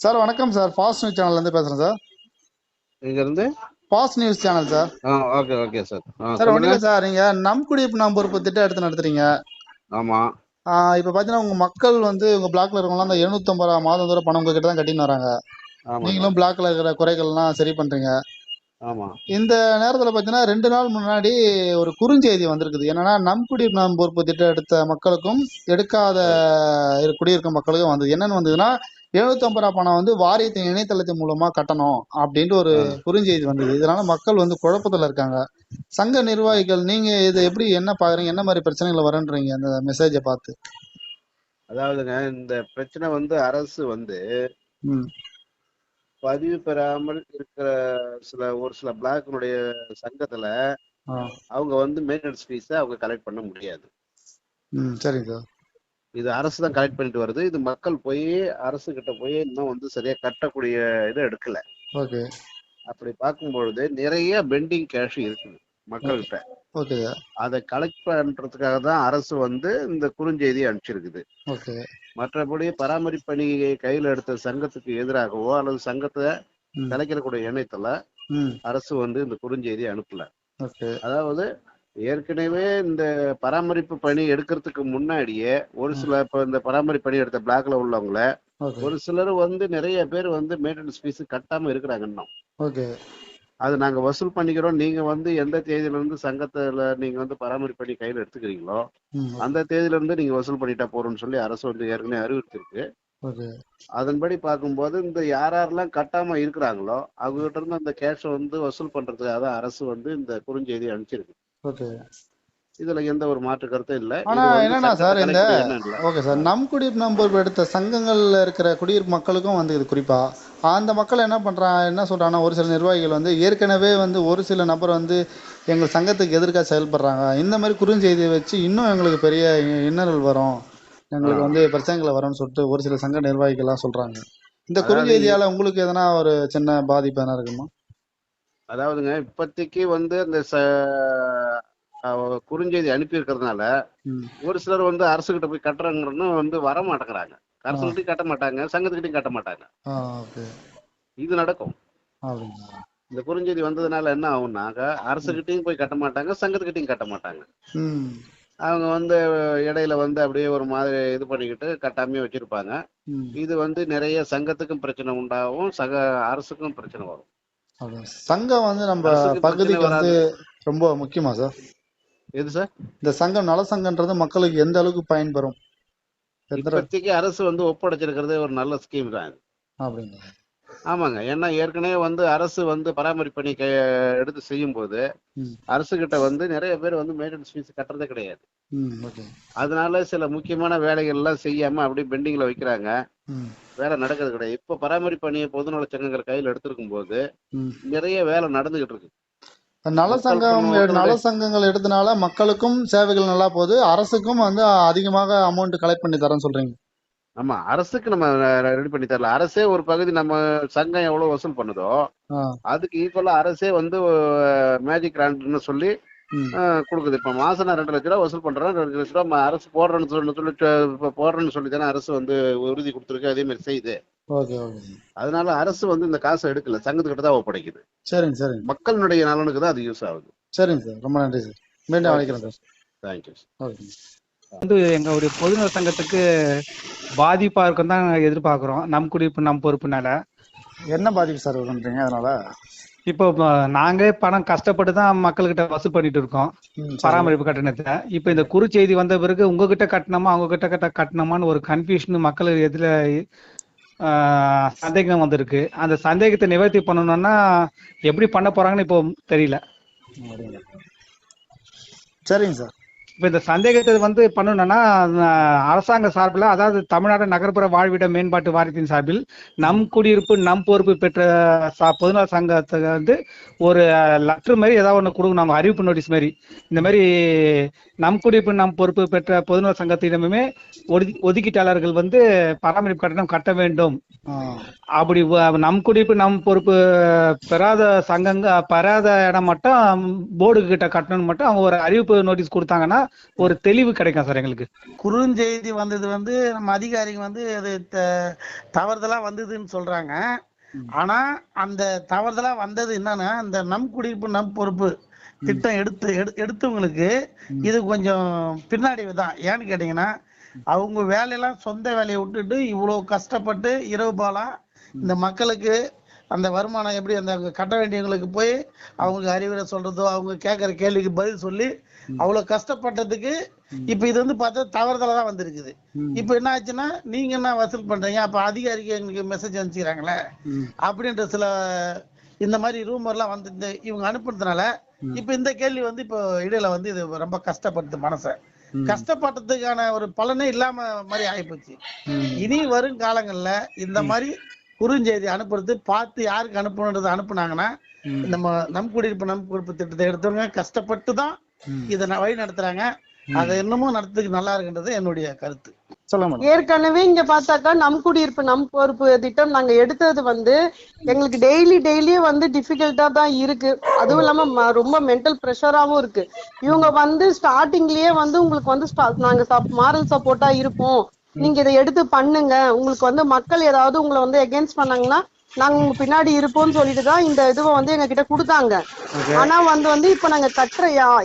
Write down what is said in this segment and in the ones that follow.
Sir வணக்கம் sir. Fast news சேனல்ல இருந்து பேசுறேன் சார். இங்க இருந்து ஃபாஸ்ட் நியூஸ் சேனல் சார். ஆ ஓகே ஓகே சார் சார் இல்லை சார். நீங்க நம் குடியிருப்பு நாம் பொறுப்பு திட்டம் எடுத்து நடத்துறீங்க. ஆமா. இப்ப பாத்தீங்கன்னா உங்க மக்கள் வந்து உங்க பிளாக்ல இருக்கவங்களாம் அந்த எழுநூத்தம்பது ரூபா மாதம் தூரம் பணம் உங்ககிட்ட தான் கட்டின்னு வராங்க. நீங்களும் பிளாக்ல இருக்கிற குறைகள்லாம் சரி பண்றீங்க. ஆமா. இந்த நேரத்துல பாத்தீங்கன்னா ரெண்டு நாள் முன்னாடி ஒரு குறுஞ்செய்தி வந்திருக்குது. என்னன்னா நம் குடியிருப்பு பொறுப்பு திட்டம் எடுத்த மக்களுக்கும் எடுக்காத குடியிருக்கும் மக்களுக்கும் வந்தது. என்னன்னு வந்ததுன்னா எழுநூத்தம்பது ரூபா பணம் வந்து வாரியத்தின் இணையதளத்தின் மூலமா கட்டணும் அப்படின்ட்டு ஒரு குறுஞ்செய்தி வந்தது. இதனால மக்கள் வந்து குழப்பத்துல இருக்காங்க. சங்க நிர்வாகிகள் நீங்க இதை எப்படி என்ன பாக்குறீங்க? என்ன மாதிரி பிரச்சனைகள் வருன்றீங்க? அந்த மெசேஜை பார்த்து. அதாவதுங்க இந்த பிரச்சனை வந்து அரசு வந்து பதிவு பெறாமல் இருக்கிற சில ஒரு சில பிளாக்கினுடைய சங்கத்துல அவங்க வந்து மெயின்டெனன்ஸ் ஃபீஸை அவங்க கலெக்ட் பண்ண முடியாது. சரிங்க சார். இது அரசு தான் கலெக்ட் பண்ணிட்டு வருது. இது மக்கள் போய் அரசு கிட்ட போய் இன்னும் வந்து சரியா கட்டக்கூடிய இதை எடுக்கல. ஓகே. அப்படி பார்க்கும்பொழுது நிறைய பெண்டிங் கேஷ் இருக்குது மக்கள்கிட்ட. ஓகே. அதை கலெக்ட் பண்றதுக்காக தான் அரசு வந்து இந்த குறுஞ்செய்தியை அனுப்பிச்சிருக்குது. ஓகே. மற்றபடி பராமரிப்பு பணியை கையில் எடுத்த சங்கத்துக்கு எதிராகவோ அல்லது சங்கத்தை இணையத்துல ம். அரசு வந்து இந்த குறுஞ்செய்தி அனுப்பல. அதாவது ஏற்கனவே இந்த பராமரிப்பு பணி எடுக்கிறதுக்கு முன்னாடியே ஒரு சில இப்ப இந்த பராமரிப்பு பணி எடுத்த பிளாக்ல உள்ளவங்கள ஒரு சிலர் வந்து நிறைய பேர் வந்து மெயின்டெனன்ஸ் ஃபீஸ் கட்டாம இருக்கிறாங்க இன்னும் ஓகே. அது நாங்க வசூல் பண்ணிக்கிறோம். நீங்க வந்து எந்த தேதியில இருந்து சங்கத்துல நீங்க வந்து பராமரிப்பு பணி கையில எடுத்துக்கிறீங்களோ அந்த தேதியில இருந்து நீங்க வசூல் பண்ணிட்டா போறோம்னு சொல்லி அரசு வந்து ஏற்கனவே அறிவித்திருக்கு அதன்படி பார்க்கும்போது இந்த யார் யாரெல்லாம் கட்டாம இருக்கிறாங்களோ அவங்க கிட்ட இருந்து அந்த கேஷை வந்து வசூல் பண்றதுக்காக அரசு வந்து இந்த குறுஞ்செய்தி அனுப்பிச்சிருக்கு. இதுல எந்த ஒரு மாற்று கருத்தும் இல்ல. ஆனா என்னன்னா சார் இந்த ஓகே சார். நம் குடியிருப்பு நம்பர் எடுத்த சங்கங்கள்ல இருக்கிற குடியிருப்பு மக்களுக்கும் வந்து இது குறிப்பா. அந்த மக்கள் என்ன பண்றாங்க என்ன சொல்றாங்கன்னா ஒரு சில நிர்வாகிகள் வந்து ஏற்கனவே வந்து ஒரு சில நபர் வந்து எங்கள் சங்கத்துக்கு எதிர்க்காக செயல்படுறாங்க. இந்த மாதிரி குறுஞ்செய்தியை வச்சு இன்னும் எங்களுக்கு பெரிய இன்னல்கள் வரும். எங்களுக்கு வந்து பிரச்சனைகள் வரும்னு சொல்லிட்டு ஒரு சில சங்க நிர்வாகிகள்லாம் சொல்றாங்க. இந்த குறுஞ்செய்தியால உங்களுக்கு எதனா ஒரு சின்ன பாதிப்பு எதனா இருக்குமா? அதாவதுங்க இப்போதைக்கு வந்து அந்த குறுஞ்செய்தி அனுப்பி இருக்கிறதுனால ம். ஒரு சிலர் வந்து அரசு கிட்ட போய் கட்டுறாங்கன்னு வந்து வர மாட்டேங்கிறாங்க. அரசுகிட்டையும் கட்ட மாட்டாங்க சங்கத்துக்கிட்டையும் கட்ட மாட்டாங்க இது நடக்கும். இந்த குறுஞ்செய்தி வந்ததுனால என்ன ஆகும்னாக்க அரசுகிட்டையும் போய் கட்ட மாட்டாங்க சங்கத்துக்கிட்டையும் கட்ட மாட்டாங்க அவங்க வந்து இடையில வந்து அப்படியே ஒரு மாதிரி இது பண்ணிக்கிட்டு கட்டாமையே வச்சிருப்பாங்க. இது வந்து நிறைய சங்கத்துக்கும் பிரச்சனை உண்டாகும் சக அரசுக்கும் பிரச்சனை வரும். சங்கம் வந்து நம்ம பகுதிக்கு வந்து ரொம்ப முக்கியமா சார்? எது சார்? இந்த சங்கம் நல சங்கம்ன்றது மக்களுக்கு எந்த அளவுக்கு பயன்பெறும் இப்போதைக்கு அரசு வந்து ஒப்படைச்சிருக்கிறது ஒரு நல்ல ஸ்கீம் தான் அப்படிங்களா? ஆமாங்க. ஏன்னா ஏற்கனவே வந்து அரசு வந்து பராமரிப்பு பணி கை எடுத்து செய்யும் போது அரசு கிட்ட வந்து நிறைய பேர் வந்து மெயின்டெனன்ஸ் ஃபீஸ் கட்டுறதே கிடையாது. அதனால சில முக்கியமான வேலைகள் எல்லாம் செய்யாம அப்படியே பெண்டிங்ல வைக்கிறாங்க. வேலை நடக்கிறது கிடையாது. இப்ப பராமரிப்பு பணியை பொதுநல சங்கங்கள் கையில் எடுத்திருக்கும் போது நிறைய வேலை நடந்துகிட்டு இருக்கு. நல சங்கம் நல சங்கங்கள் எடுத்தனால மக்களுக்கும் சேவைகள் நல்லா போகுது. அரசுக்கும் வந்து அதிகமாக அமௌண்ட் கலெக்ட் பண்ணி தரேன்னு சொல்றீங்க. ஆமா அரசுக்கு நம்ம ரெடி பண்ணி தரல. அரசே ஒரு பகுதி நம்ம சங்கம் எவ்வளவு வசூல் பண்ணுதோ அதுக்கு ஈக்குவலா அரசே வந்து மேஜிக் கிராண்ட்னு சொல்லி கொடுக்குது. இப்ப மாசம் நான் ரெண்டு லட்ச ரூபா வசூல் பண்றேன் ரெண்டு லட்ச ரூபா அரசு போடுறேன்னு சொல்லி சொல்லி இப்ப போடுறேன்னு சொல்லி தானே அரசு வந்து உறுதி கொடுத்துருக்கு அதே மாதிரி செய்யுது. Okay okay. அதனால அரசு வந்து இந்த காசை எடுக்கல சங்கத்துக்கிட்ட தான் ஒப்படைக்குது. சரிங்க சரிங்க. மக்களினுடைய நலனுக்கு தான் அது யூஸ் ஆகுது. சரிங்க சார். ரொம்ப நன்றி சார். மீண்டும் அழைக்கிறேன் சார். தேங்க்யூ வந்து எங்களுடைய பொதுநல சங்கத்துக்கு பாதிப்பா இருக்கும் தான் எதிர்பார்க்கிறோம். நம் குடியிருப்பு நம் பொறுப்புனால. என்ன பாதிப்பு சார் வரும்ன்றீங்க அதனால? இப்போ நாங்களே பணம் கஷ்டப்பட்டு தான் மக்கள்கிட்ட வசூல் பண்ணிட்டு இருக்கோம். பராமரிப்பு கட்டணத்தை. இப்போ இந்த குறுஞ்செய்தி வந்த பிறகு உங்ககிட்ட கட்டணமா அவங்க கிட்ட கட்ட கட்டணமான்னு ஒரு கன்ஃபியூஷன் மக்கள் எதுல சந்தேகம் வந்திருக்கு. அந்த சந்தேகத்தை நிவர்த்தி பண்ணணும்னா எப்படி பண்ண போறாங்கன்னு இப்போ தெரியல. சரிங்க சார். இப்போ இந்த சந்தேகத்தை வந்து பண்ணணும்னா அரசாங்க சார்பில் அதாவது தமிழ்நாடு நகர்ப்புற வாழ்விட மேம்பாட்டு வாரியத்தின் சார்பில் நம் குடியிருப்பு நம் பொறுப்பு பெற்ற ச- பொதுநல சங்கத்துக்கு வந்து ஒரு லெட்டர் மாதிரி ஏதாவது ஒன்று கொடுக்கணும். நம்ம அறிவிப்பு நோட்டீஸ் மாதிரி. இந்த மாதிரி நம் குடியிருப்பு நம் பொறுப்பு பெற்ற பொதுநல சங்கத்திடமே ஒதுக்கி ஒதுக்கீட்டாளர்கள் வந்து பராமரிப்பு கட்டணம் கட்ட வேண்டும். அப்படி நம் குடியிருப்பு நம் பொறுப்பு பெறாத சங்கங்க பெறாத இடம் மட்டும் போர்டு கிட்ட கட்டணும் மட்டும் அவங்க ஒரு அறிவிப்பு நோட்டீஸ் கொடுத்தாங்கன்னா ஒரு தெளிவு கிடைக்கும் சார் எங்களுக்கு. குறுஞ்செய்தி வந்தது வந்து நம்ம அதிகாரிங்க வந்து அது தவறுதலா வந்ததுன்னு சொல்றாங்க. ஆனா அந்த தவறுதலா வந்தது என்னன்னா இந்த நம் குடியிருப்பு நம் பொறுப்பு திட்டம் எடுத்து எடு- எடுத்தவங்களுக்கு இது கொஞ்சம் பின்னாடி தான். ஏன்னு கேட்டீங்கன்னா அவங்க வேலையெல்லாம் சொந்த வேலையை விட்டுட்டு இவ்வளவு கஷ்டப்பட்டு இரவு பாலா இந்த மக்களுக்கு அந்த வருமானம் எப்படி அந்த கட்ட வேண்டியவங்களுக்கு போய் அவங்களுக்கு அறிவுரை சொல்றதோ அவங்க கேட்குற கேள்விக்கு பதில் சொல்லி அவ்வளவு கஷ்டப்பட்டதுக்கு இப்ப இது வந்து பார்த்தா தவறுதலா தான் வந்திருக்குது. இப்ப என்ன ஆச்சுன்னா நீங்க என்ன வசூல் பண்றீங்க? அப்ப அதிகாரிக்கு எங்களுக்கு மெசேஜ் அனுப்பிச்சுக்கிறாங்களே அப்படின்ற சில இந்த மாதிரி ரூமர்லாம் வந்து இந்த இவங்க அனுப்புனதுனால இப்ப இந்த கேள்வி வந்து இப்போ இடையில வந்து இது ரொம்ப கஷ்டப்படுது மனசை. கஷ்டப்பட்டதுக்கான ஒரு பலனே இல்லாம மாதிரி ஆயிப்போச்சு இனி வரும் காலங்கள்ல இந்த மாதிரி குறுஞ்செய்தி அனுப்புறது பார்த்து யாருக்கு அனுப்பணுன்றது அனுப்புனாங்கன்னா நம்ம நம் குடியிருப்பு நம் குடியிருப்பு திட்டத்தை எடுத்தவங்க கஷ்டப்பட்டு தான் இதை வழி நடத்துறாங்க அதை இன்னமும் நடத்துக்கு நல்லா இருக்குன்றது என்னுடைய கருத்து. ஏற்கனவே இங்க பார்த்தாக்கா நம் குடியிருப்பு நம் பொறுப்பு திட்டம் நாங்க எடுத்தது வந்து எங்களுக்கு டெய்லி டெய்லியே வந்து டிஃபிகல்ட்டா தான் இருக்கு. அதுவும் இல்லாம ம- ரொம்ப மென்டல் ப்ரெஷராவும் இருக்கு. இவங்க வந்து ஸ்டார்டிங்லயே வந்து உங்களுக்கு வந்து ஸ்டா- நாங்க மாரல் சப்போர்ட்டா இருப்போம். நீங்க இதை எடுத்து பண்ணுங்க. உங்களுக்கு வந்து மக்கள் ஏதாவது உங்களை வந்து எகென்ஸ்ட் பண்ணாங்கன்னா நாங்க உங்க பின்னாடி இருப்போம்னு சொல்லிட்டு தான் இந்த இதுவை வந்து எங்க கிட்ட கொடுத்தாங்க ஆனா வந்து வந்து இப்ப நாங்க கட்டுற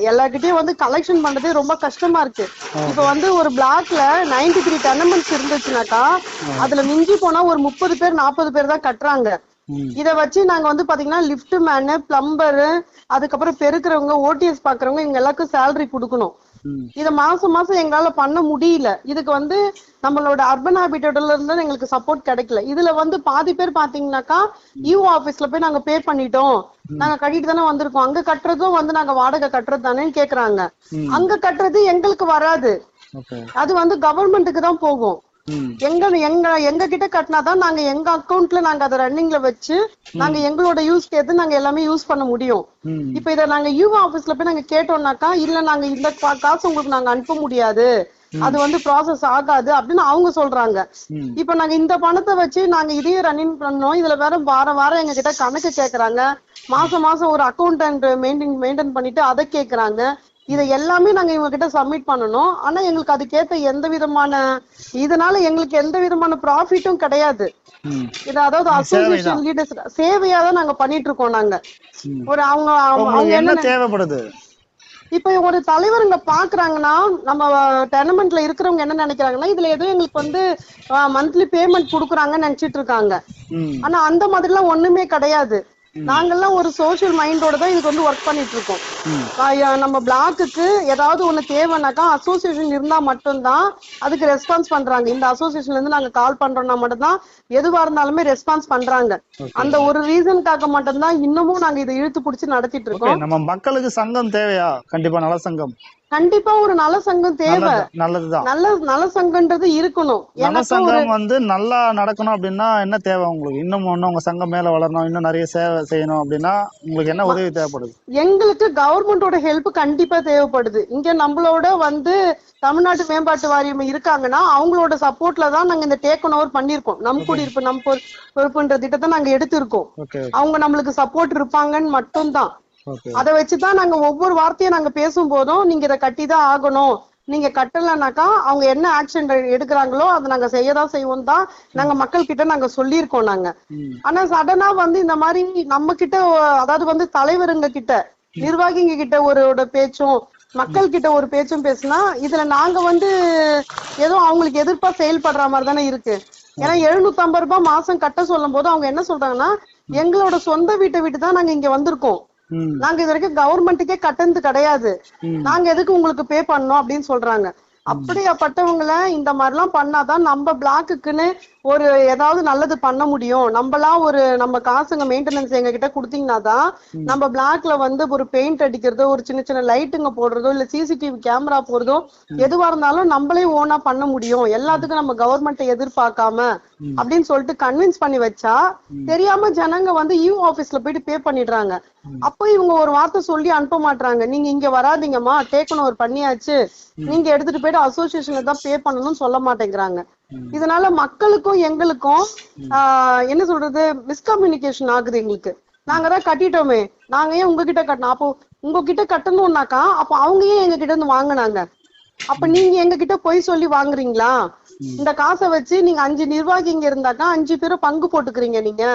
எல்லார்கிட்டயும் வந்து கலெக்ஷன் பண்றதே ரொம்ப கஷ்டமா இருக்கு. இப்ப வந்து ஒரு பிளாக்ல 93 த்ரீ டெனமெண்ட்ஸ் இருந்துச்சுனாக்கா அதுல மிஞ்சி போனா ஒரு முப்பது பேர் நாற்பது பேர் தான் கட்டுறாங்க. இத வச்சு நாங்க வந்து பாத்தீங்கன்னா லிஃப்ட் மேனு பிளம்பரு அதுக்கப்புறம் பெருக்கிறவங்க ஓடிஎஸ் பாக்குறவங்க இவங்க எல்லாருக்கும் சேலரி கொடுக்கணும். இத மாசம் மாசம் எங்களால பண்ண முடியல. இதுக்கு வந்து நம்மளோட அர்பன் ஹாபிட்டட்ல இருந்து எங்களுக்கு சப்போர்ட் கிடைக்கல. இதுல வந்து பாதி பேர் பாத்தீங்கன்னாக்கா யூ ஆபீஸ்ல போய் நாங்க பே பண்ணிட்டோம். நாங்க கட்டிட்டு தானே வந்திருக்கோம். அங்க கட்டுறதும் வந்து நாங்க வாடகை கட்டுறது தானேன்னு கேக்குறாங்க. அங்க கட்டுறது எங்களுக்கு வராது. அது வந்து கவர்மெண்ட்டுக்கு தான் போகும். எங்க எங்க எங்க கிட்ட கட்டினாதான் நாங்க எங்க அக்கவுண்ட்ல நாங்க அதை ரன்னிங்ல வச்சு நாங்க எங்களோட யூஸ்க்கு எது நாங்க எல்லாமே யூஸ் பண்ண முடியும். இப்ப இத நாங்க யூவா ஆபீஸ்ல போய் நாங்க கேட்டோம்னாக்கா இல்ல நாங்க இந்த காசு உங்களுக்கு நாங்க அனுப்ப முடியாது. அது வந்து ப்ராசஸ் ஆகாது. அப்படின்னு அவங்க சொல்றாங்க. இப்ப நாங்க இந்த பணத்தை வச்சு நாங்க இதையும் ரன்னிங் பண்ணோம். இதுல வேற வாரம் வாரம் எங்க கிட்ட கணக்கு கேக்குறாங்க. மாசம் மாசம் ஒரு அக்கௌண்டன்ட் மெயின்டைன் மெயின்டைன் பண்ணிட்டு அதை கேக்குறாங்க. இதை எல்லாமே நாங்க இவங்க கிட்ட சப்மிட் பண்ணணும். ஆனா எங்களுக்கு அதுக்கேத்த எந்த விதமான இதனால எங்களுக்கு எந்த விதமான ப்ராஃபிட்டும் கிடையாது. இது அதாவது அசோசியேஷன் லீடர்ஸ் சேவையா தான் நாங்க பண்ணிட்டு இருக்கோம் நாங்க. ஒரு அவங்க அவங்க என்ன தேவைப்படுது? இப்ப ஒரு தலைவருங்க பாக்குறாங்கன்னா நம்ம டெர்னமெண்ட்ல இருக்கிறவங்க என்ன நினைக்கிறாங்கன்னா இதுல ஏதோ எங்களுக்கு வந்து மந்த்லி பேமெண்ட் குடுக்குறாங்கன்னு நினைச்சிட்டு இருக்காங்க. ஆனா அந்த மாதிரி எல்லாம் ஒண்ணுமே கிடையாது. நாங்கெல்லாம் ஒரு சோஷியல் மைண்டோட தான் இதுக்கு வந்து ஒர்க் பண்ணிட்டு இருக்கோம் நம்ம பிளாக்குக்கு ஏதாவது ஒண்ணு தேவைன்னாக்கா அசோசியேஷன் இருந்தா மட்டும்தான் அதுக்கு ரெஸ்பான்ஸ் பண்றாங்க. இந்த அசோசியேஷன்ல இருந்து நாங்க கால் பண்றோம்னா மட்டும்தான் எதுவா இருந்தாலுமே ரெஸ்பான்ஸ் பண்றாங்க. அந்த ஒரு ரீசனுக்காக மட்டும்தான் இன்னமும் நாங்க இதை இழுத்து பிடிச்சு நடத்திட்டு இருக்கோம் நம்ம மக்களுக்கு சங்கம் தேவையா? கண்டிப்பா நல சங்கம் கண்டிப்பா ஒரு நல சங்கம் தேவை. நல்லது நல்லதுதான். நல்ல நல சங்கம்ன்றது இருக்கணும். நல எனக்கு ஒரு சங்கம் வந்து நல்லா நடக்கணும் அப்படின்னா என்ன தேவை உங்களுக்கு? இன்னும் இன்னும் உங்க சங்கம் மேல வளரணும் இன்னும் நிறைய சேவை செய்யணும் அப்படின்னா உங்களுக்கு என்ன உதவி தேவைப்படுது? எங்களுக்கு கவர்மெண்டோட ஹெல்ப் கண்டிப்பா தேவைப்படுது. இங்க நம்மளோட வந்து தமிழ்நாட்டு மேம்பாட்டு வாரியம் இருக்காங்கன்னா அவங்களோட சப்போர்ட்ல தான் நாங்க இந்த டேக் ஓவர் பண்ணிருக்கோம். நம் குடியிருப்பு நம் பொறு- பொறுப்புன்ற திட்டத்தை நாங்க எடுத்திருக்கோம். அவங்க நம்மளுக்கு சப்போர்ட் இருப்பாங்கன்னு மட்டும்தான். அதை வச்சுதான் நாங்க ஒவ்வொரு வார்த்தையும் நாங்க பேசும் போதும் நீங்க இதை கட்டிதான் ஆகணும். நீங்க கட்டலைனாக்கா அவங்க என்ன ஆக்ஷன் எடுக்கிறாங்களோ அதை நாங்க செய்யதான் செய்வோம் தான் நாங்க மக்கள் கிட்ட நாங்க சொல்லியிருக்கோம் நாங்க. ஆனா சடனா வந்து இந்த மாதிரி நம்ம கிட்ட அதாவது வந்து தலைவருங்க கிட்ட நிர்வாகிங்க கிட்ட ஒரு பேச்சும் மக்கள் கிட்ட ஒரு பேச்சும் பேசினா இதுல நாங்க வந்து ஏதோ அவங்களுக்கு எதிர்ப்பா செயல்படுற மாதிரி தானே இருக்கு. ஏன்னா எழுநூத்தி ஐம்பது ரூபாய் மாசம் கட்ட சொல்லும் போது அவங்க என்ன சொல்றாங்கன்னா எங்களோட சொந்த வீட்டை விட்டு தான் நாங்க இங்க வந்திருக்கோம். நாங்க இது வரைக்கும் கவர்மெண்ட்டுக்கே கட்டணது கிடையாது. நாங்க எதுக்கு உங்களுக்கு பே பண்ணோம் அப்படின்னு சொல்றாங்க. அப்படியாப்பட்டவங்கள இந்த மாதிரிலாம் பண்ணாதான் நம்ம பிளாக்குக்குன்னு ஒரு ஏதாவது நல்லது பண்ண முடியும். நம்மளா ஒரு நம்ம காசுங்க மெயின்டெனன்ஸ் எங்க கிட்ட கொடுத்தீங்கன்னா தான் நம்ம பிளாக்ல வந்து ஒரு பெயிண்ட் அடிக்கிறதோ ஒரு சின்ன சின்ன லைட்டுங்க போடுறதோ இல்ல சிசிடிவி கேமரா போடுறதோ எதுவா இருந்தாலும் நம்மளே ஓனா பண்ண முடியும். எல்லாத்துக்கும் நம்ம கவர்மெண்ட்டை எதிர்பார்க்காம அப்படின்னு சொல்லிட்டு கன்வின்ஸ் பண்ணி வச்சா தெரியாம ஜனங்க வந்து யூ ஆபீஸ்ல போயிட்டு பே பண்ணிடுறாங்க. அப்போ இவங்க ஒரு வார்த்தை சொல்லி அனுப்ப மாட்டாங்க நீங்க இங்க வராதீங்கம்மா டேக்கன் ஒரு பண்ணியாச்சு. நீங்க எடுத்துட்டு போயிட்டு அசோசியேஷன்ல தான் பே பண்ணணும்னு சொல்ல மாட்டேங்கிறாங்க. இதனால மக்களுக்கும் எங்களுக்கும் என்ன சொல்றது மிஸ்கம்யூனிகேஷன் ஆகுது எங்களுக்கு. நாங்க தான் கட்டிட்டோமே. நாங்க ஏன் உங்ககிட்ட கட்டணும்? அப்போ உங்ககிட்ட கட்டணும்னாக்கா அப்போ அவங்க ஏன் எங்க கிட்ட இருந்து வாங்குனாங்க? அப்ப நீங்க எங்க கிட்ட பொய் சொல்லி வாங்குறீங்களா? இந்த காசை வச்சு நீங்க அஞ்சு நிர்வாகிங்க இருந்தாக்கா அஞ்சு பேரும் பங்கு போட்டுக்கிறீங்க நீங்க.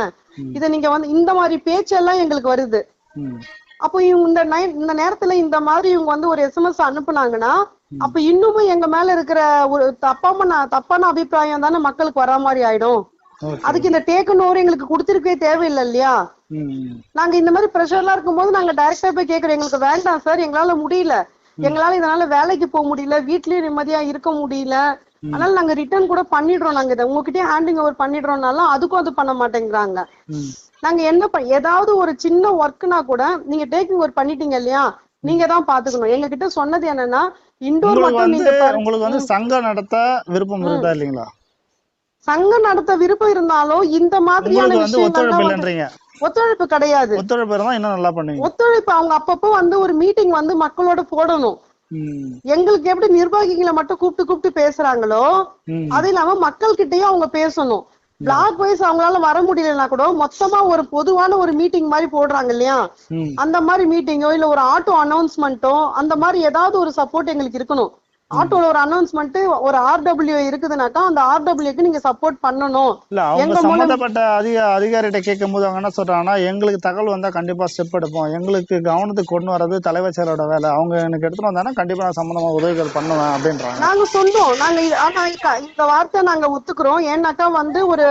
இத நீங்க வந்து இந்த மாதிரி பேச்செல்லாம் எங்களுக்கு வருது. அப்போ இவங்க இந்த இந்த நேரத்துல இந்த மாதிரி இவங்க வந்து ஒரு எஸ்எம்எஸ் அனுப்புனாங்கன்னா அப்ப இன்னுமும் எங்க மேல இருக்கிற ஒரு தப்பாம தப்பான அபிப்பிராயம் தானே மக்களுக்கு வரா மாதிரி ஆயிடும். அதுக்கு இந்த டேக்கன் ஓவர் எங்களுக்கு கொடுத்திருக்கவே தேவையில்லை இல்லையா. நாங்க இந்த மாதிரி ப்ரெஷர்லாம் இருக்கும்போது நாங்க டைரக்டா போய் கேக்குறோம். எங்களுக்கு வேண்டாம் சார் எங்களால முடியல. எங்களால இதனால வேலைக்கு போக முடியல. வீட்லயும் நிம்மதியா இருக்க முடியல. அதனால நாங்க ரிட்டர்ன் கூட பண்ணிடுறோம். நாங்க இதை உங்ககிட்டயே ஹேண்டிங் ஓவர் பண்ணிடுறோம்னாலும் அதுக்கும் அது பண்ண மாட்டேங்கிறாங்க. நாங்க என்ன ஏதாவது ஒரு சின்ன ஒர்க்னா கூட நீங்க டேக்கிங் ஓவர் பண்ணிட்டீங்க இல்லையா? நீங்க தான் பாத்துக்கணும். எங்க கிட்ட சொன்னது என்னன்னா உங்களுக்கு மட்டும் நீங்க உங்களுக்கு வந்து சங்கம் நடத்த விருப்பம் இருக்குதா இல்லைங்களா? சங்கம் நடத்த விருப்பம் இருந்தாலும் இந்த மாதிரியான வந்து ஒத்துழைப்பு கிடையாது. ஒத்துழைப்பு இருந்தா இன்னும் நல்லா பண்ணுவீங்க? ஒத்துழைப்பு அவங்க அப்பப்போ வந்து ஒரு மீட்டிங் வந்து மக்களோட போடணும். எங்களுக்கு எப்படி நிர்வாகிகளை மட்டும் கூப்பிட்டு கூப்பிட்டு பேசுறாங்களோ. அது இல்லாம மக்கள் கிட்டயும் அவங்க பேசணும். பிளாக் வைஸ் அவங்களால வர முடியலன்னா கூட மொத்தமா ஒரு பொதுவான ஒரு மீட்டிங் மாதிரி போடுறாங்க இல்லையா. அந்த மாதிரி மீட்டிங்கோ இல்ல ஒரு ஆட்டோ அனௌன்ஸ்மெண்ட்டோ அந்த மாதிரி ஏதாவது ஒரு சப்போர்ட் எங்களுக்கு இருக்கணும் ஆட்டோல ஒரு அனௌன்ஸ்மெண்ட் ஒரு ஆர்டபிள்யூ இருக்குதுனாக்கா அந்த ஆர்டபிள்யூக்கு நீங்க சப்போர்ட் பண்ணணும். இல்ல அவங்க சம்பந்தப்பட்ட அதிக அதிகாரிகிட்ட கேட்கும் போது அவங்க என்ன சொல்றாங்கன்னா எங்களுக்கு தகவல் வந்தா கண்டிப்பா ஸ்டெப் எடுப்போம். எங்களுக்கு கவனத்துக்கு கொண்டு வர்றது தலைவர் செயலோட வேலை. அவங்க எனக்கு எடுத்துட்டு வந்தாங்கன்னா கண்டிப்பா நான் சம்பந்தமா உதவிகள் பண்ணுவேன் அப்படின்றாங்க. நாங்க சொன்னோம் நாங்க ஆனா இந்த வார்த்தை நாங்க ஒத்துக்கிறோம். ஏன்னாக்கா வந்து ஒரு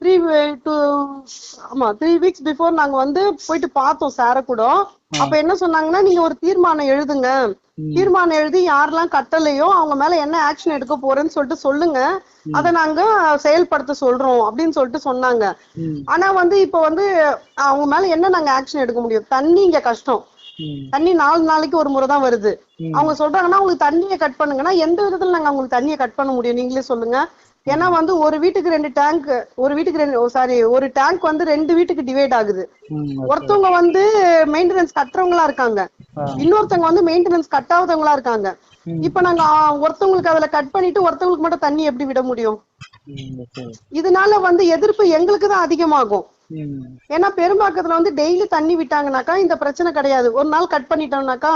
த்ரீ டூ ஆமா த்ரீ வீக்ஸ் பிஃபோர் நாங்க வந்து போயிட்டு பார்த்தோம் சார கூட. அப்ப என்ன சொன்னாங்கன்னா நீங்க ஒரு தீர்மானம் எழுதுங்க. தீர்மானம் எழுதி யாரெல்லாம் கட்டலையோ அவங்க மேல என்ன ஆக்ஷன் எடுக்க போறேன்னு சொல்லிட்டு சொல்லுங்க. அதை நாங்க செயல்படுத்த சொல்றோம் அப்படின்னு சொல்லிட்டு சொன்னாங்க. ஆனா வந்து இப்ப வந்து அவங்க மேல என்ன நாங்க ஆக்ஷன் எடுக்க முடியும்? தண்ணி இங்க கஷ்டம். தண்ணி நாலு நாளைக்கு ஒரு முறை தான் வருது. அவங்க சொல்றாங்கன்னா உங்களுக்கு தண்ணியை கட் பண்ணுங்கன்னா எந்த விதத்துல நாங்க அவங்களுக்கு தண்ணியை கட் பண்ண முடியும்? நீங்களே சொல்லுங்க. ஏன்னா வந்து ஒரு வீட்டுக்கு ரெண்டு டேங்க் ஒரு வீட்டுக்கு ரெண்டு சாரி ஒரு டேங்க் வந்து ரெண்டு வீட்டுக்கு டிவைட் ஆகுது. ஒருத்தவங்க வந்து மெயின்டெனன்ஸ் கட்டுறவங்களா இருக்காங்க. இன்னொருத்தவங்க வந்து மெயின்டெனன்ஸ் கட்டாதவங்களா இருக்காங்க. இப்ப நாங்க ஒருத்தவங்களுக்கு அதுல கட் பண்ணிட்டு ஒருத்தவங்களுக்கு மட்டும் தண்ணி எப்படி விட முடியும். இதனால வந்து எதிர்ப்பு எங்களுக்கு தான் அதிகமாகும். ஏன்னா பெரும்பாக்கத்துல வந்து டெய்லி தண்ணி விட்டாங்கனாக்கா இந்த பிரச்சனை கிடையாது. ஒரு நாள் கட் பண்ணிட்டோம்னாக்கா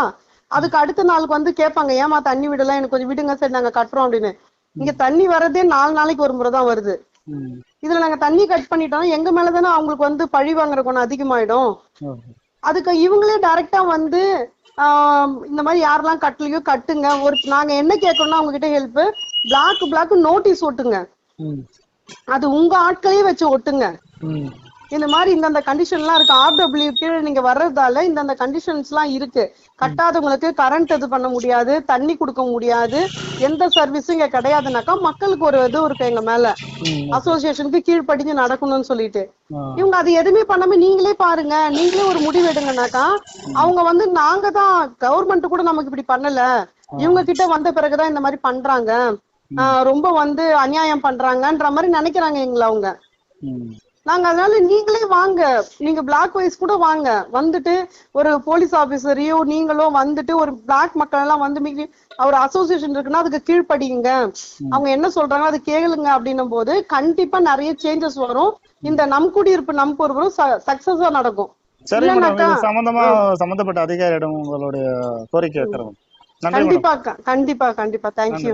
அதுக்கு அடுத்த நாளுக்கு வந்து கேட்பாங்க ஏமா தண்ணி விடல? எனக்கு கொஞ்சம் விடுங்க சரி நாங்க கட்டுறோம் அப்படின்னு. இங்க தண்ணி வர்றதே நாலு நாளைக்கு ஒரு முறை தான் வருது. இதுல நாங்க தண்ணி கட் பண்ணிட்டோம் எங்க மேலதானே அவங்களுக்கு வந்து பழி வாங்குற குணம் அதிகமாயிடும். அதுக்கு இவங்களே டைரக்டா வந்து இந்த மாதிரி யாரெல்லாம் கட்டலையோ கட்டுங்க ஒரு நாங்க என்ன கேட்கறோம்னா அவங்க கிட்ட ஹெல்ப் பிளாக் பிளாக் நோட்டீஸ் ஒட்டுங்க அது உங்க ஆட்களையே வச்சு ஒட்டுங்க. இந்த மாதிரி இந்தந்த கண்டிஷன்லாம் இருக்கு. ஆர்டபிள்யூ கீழே நீங்க வர்றதால இந்தந்த கண்டிஷன்ஸ்லாம் இருக்கு. கட்டாதவங்களுக்கு கரண்ட் இது பண்ண முடியாது தண்ணி கொடுக்க முடியாது எந்த சர்வீஸும் இங்க கிடையாதுனாக்கா மக்களுக்கு ஒரு இது இருக்கு எங்க மேல. அசோசியேஷனுக்கு கீழ்ப்படிஞ்சு நடக்கணும்னு சொல்லிட்டு. இவங்க அது எதுவுமே பண்ணாம நீங்களே பாருங்க. நீங்களே ஒரு முடிவு எடுங்கனாக்கா அவங்க வந்து நாங்க தான் கவர்மெண்ட் கூட நமக்கு இப்படி பண்ணல. இவங்க கிட்ட வந்த பிறகுதான் இந்த மாதிரி பண்றாங்க. ரொம்ப வந்து அநியாயம் பண்றாங்கன்ற மாதிரி நினைக்கிறாங்க எங்களை அவங்க. நாங்க அதனால நீங்களே வாங்க. நீங்க பிளாக் வைஸ் கூட வாங்க. வந்துட்டு ஒரு போலீஸ் ஆபீசரையோ நீங்களோ வந்துட்டு ஒரு பிளாக் மக்கள் எல்லாம் வந்து ஒரு அசோசியேஷன் இருக்குன்னா அதுக்கு கீழ்ப்படிங்க அவங்க என்ன சொல்றாங்க அது கேளுங்க அப்படின்னும் போது கண்டிப்பா நிறைய சேஞ்சஸ் வரும். இந்த நம் குடியிருப்பு நம் பொறுப்பும் சக்சஸா நடக்கும். சரி சம்பந்தமா சம்பந்தப்பட்ட அதிகாரியிடம் உங்களுடைய கோரிக்கை கண்டிப்பா கண்டிப்பா கண்டிப்பா. தேங்க்யூ